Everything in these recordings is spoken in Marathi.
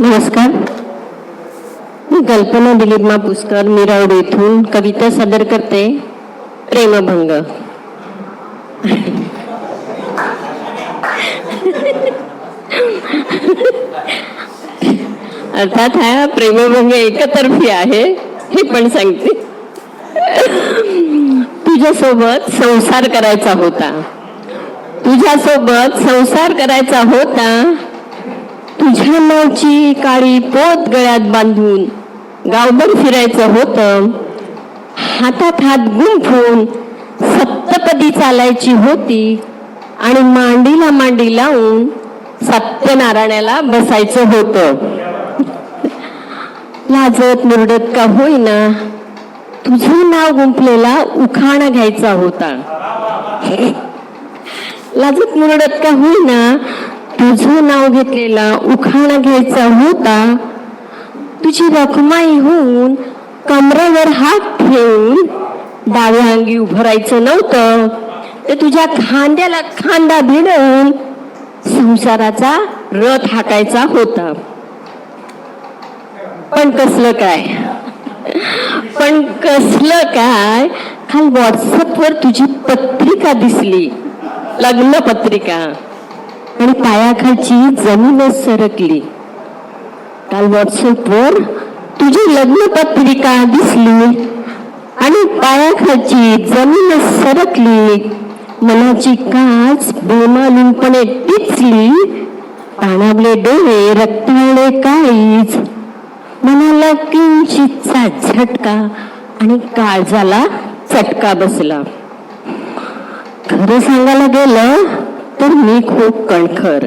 नमस्कार. मी कल्पना दिलीप पुष्कर मिरावड येथून कविता सादर करते प्रेमभंग अर्थात हा प्रेमभंग एकतर्फी आहे हे पण सांगते. तुझ्यासोबत संसार करायचा होता. तुझ्यासोबत संसार करायचा होता. तुझ्या नावची काळी पोत गळ्यात बांधून गावभर फिरायचं होतं. हातात हात गुंफून सप्तपदी चालायची होती आणि मांडीला मांडी लावून सत्यनारायणाला बसायचं होतं. लाजत मुरडत का होईना तुझं नाव गुंफलेला उखाणा घ्यायचा होता. लाजत मुरडत का होईना तुझं नाव घेतलेला उखाणा घ्यायचा होता. तुझी रखमाई होऊन कमरेवर हात ठेवून डाव्या अंगी उभं राहायचं नव्हतं. ते तुझ्या खांद्याला खांदा भिडवून संसाराचा रथ हाकायचा होता. पण कसलं काय? पण कसलं काय? काल व्हॉट्सअपवर तुझी पत्रिका दिसली. लग्न पत्रिका आणि पायाखालची जमीनच सरकली. काल व्हॉट्सअपवर तुझी लग्न पत्रिका दिसली? आणि पायाखालची जमीनच सरकली. मनाची काच बेमालूनपणे टिचली. पाणावले डोळे रक्तावले काळीच मनाला किंचितचा झटका आणि काळजाला चटका बसला. खरं सांगायला गेलं तर मी खूप कणखर.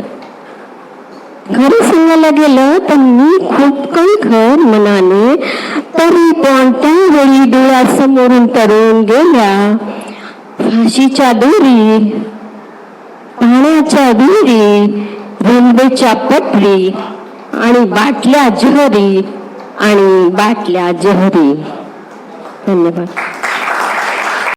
खरं सांगायला गेलं तर मी खूप कणखर मनाने तरी पण त्यावेळी डोळ्यासमोरून तरुण गेल्या. फाशीच्या दोरी पाण्याच्या विहिरी रेल्वेच्या पटरी आणि बाटल्या जहरी आणि बाटल्या जहरी. धन्यवाद.